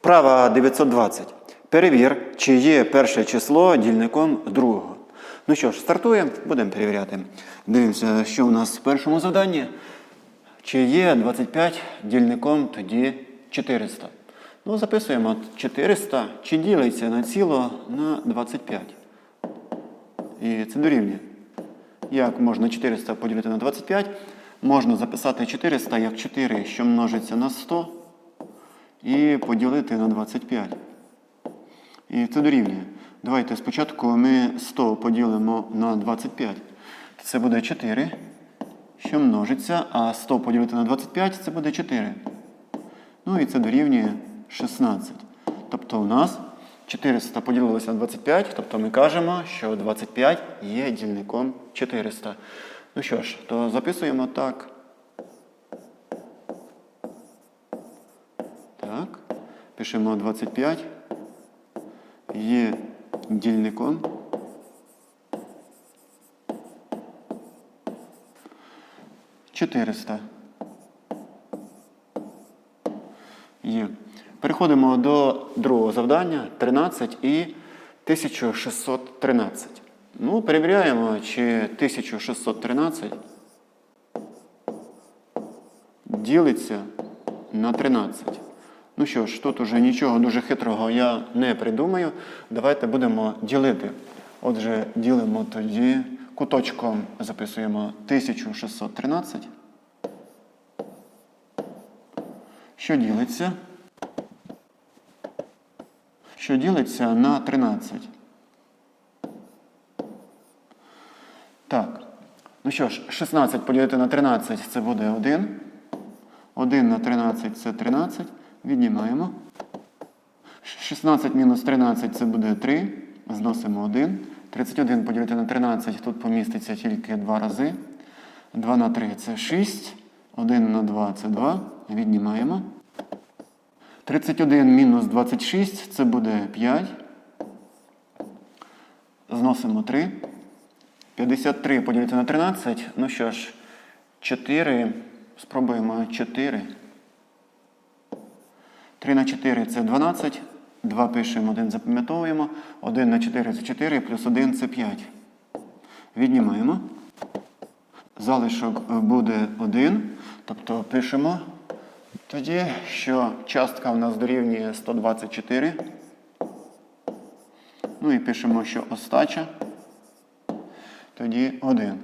Вправа 920. Перевір, чи є перше число дільником другого. Ну що ж, стартуємо, будемо перевіряти. Дивимося, що у нас в першому завданні. Чи є 25 дільником тоді 400? Ну, записуємо 400, чи ділиться на ціло на 25. І це дорівнює. Як можна 400 поділити на 25? Можна записати 400 як 4, що множиться на 100, і поділити на 25. І це дорівнює. Давайте спочатку ми 100 поділимо на 25. Це буде 4, що множиться, а 100 поділити на 25 це буде 4. Ну і це дорівнює 16. Тобто у нас 400 поділилося на 25, тобто ми кажемо, що 25 є дільником 400. Ну що ж, то записуємо так. Так. Пишемо 25. Є дільником. Чотириста. Є. Переходимо до другого завдання 13 і 1613. Ну, перевіряємо, чи 1613 ділиться на 13. Ну що ж, тут уже нічого дуже хитрого я не придумаю. Давайте будемо ділити. Отже, ділимо тоді куточком записуємо 1613. Що ділиться? Що ділиться на 13. Так. Ну що ж, 16 поділити на 13 це буде 1. 1 на 13 це 13. Віднімаємо. 16 мінус 13 це буде 3. Зносимо 1. 31 поділити на 13 тут поміститься тільки 2 рази. 2 на 3 це 6. 1 на 2 це 2. Віднімаємо. 31 мінус 26 це буде 5. Зносимо 3. 53 поділити на 13. Ну що ж, 4. Спробуємо 4. 3 на 4 це 12. 2 пишемо, 1 запам'ятовуємо. 1 на 4 це 4, плюс 1 це 5. Віднімаємо. Залишок буде 1. Тобто пишемо тоді, що частка в нас дорівнює 124. Ну і пишемо, що остача. Тоді 1.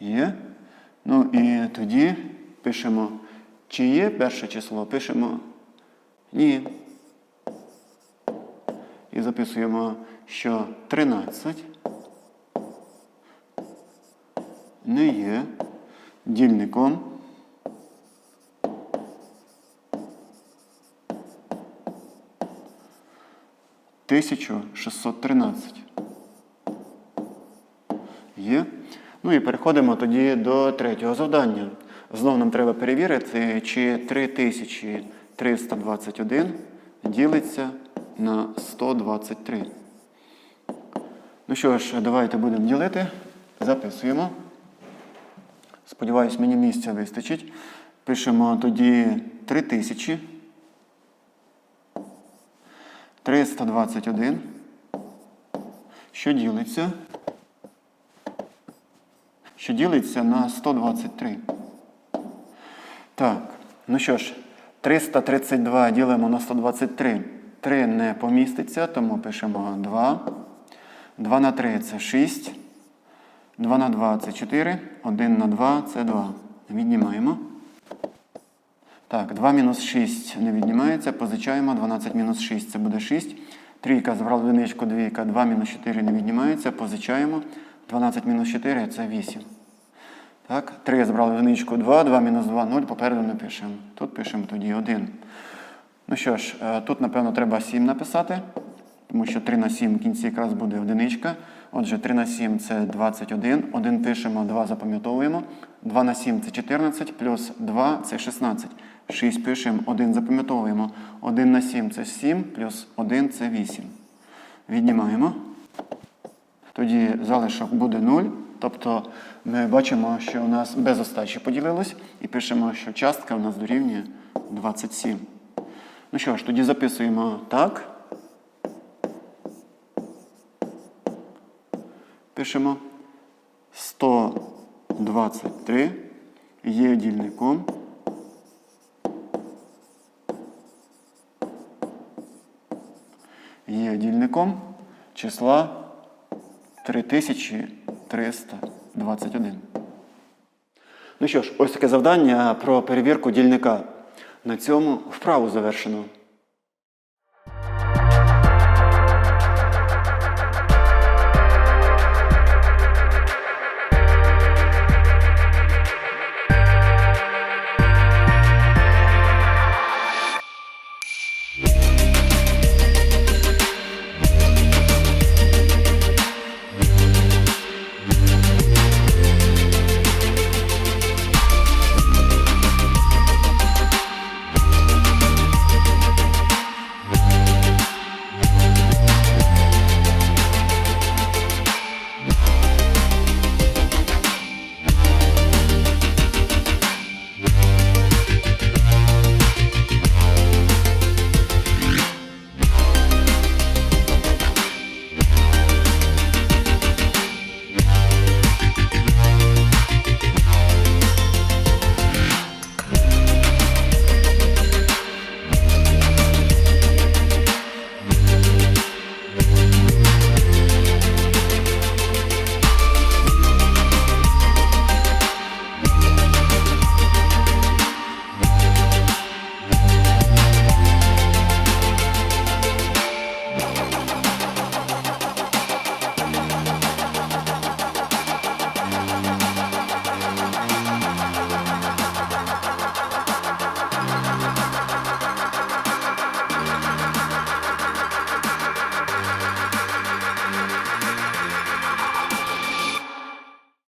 Є. Ну і тоді пишемо, чи є перше число, пишемо ні. І записуємо, що 13 не є дільником. Тисячу 613. Є. Ну і переходимо тоді до третього завдання. Знову нам треба перевірити, чи 3321 ділиться на 123. Ну що ж, давайте будемо ділити. Записуємо. Сподіваюсь, мені місця вистачить. Пишемо тоді 3000. 321. Що ділиться? Що ділиться на 123. Ну що ж, 332 ділимо на 123. 3 не поміститься, тому пишемо 2. 2 на 3 це 6. 2 на 2 це 4. 1 на 2 це 2. Віднімаємо. Так, 2 мінус 6 не віднімається, позичаємо. 12 мінус 6 це буде 6. Трійка забрала одиничку, двійка, 2 мінус 4 не віднімається, позичаємо. 12 мінус 4 це 8. Так, 3 забрали одиничку 2, 2 мінус 2, 0, попереду не пишемо. Тут пишемо тоді 1. Ну що ж, е, тут, напевно, треба 7 написати, тому що 3 на 7 в кінці якраз буде одиничка. Отже, 3 на 7 це 21. 1 пишемо, 2 запам'ятовуємо. 2 на 7 це 14, плюс 2 це 16. 6 пишемо, 1 запам'ятовуємо. 1 на 7 це 7, плюс 1 це 8. Віднімаємо. Тоді залишок буде 0. Тобто ми бачимо, що у нас без остачі поділилось, і пишемо, що частка у нас дорівнює 27. Ну що ж, тоді записуємо так. Пишемо 123 є дільником. Є дільником числа 3321. Ну що ж, ось таке завдання про перевірку дільника. На цьому вправу завершено.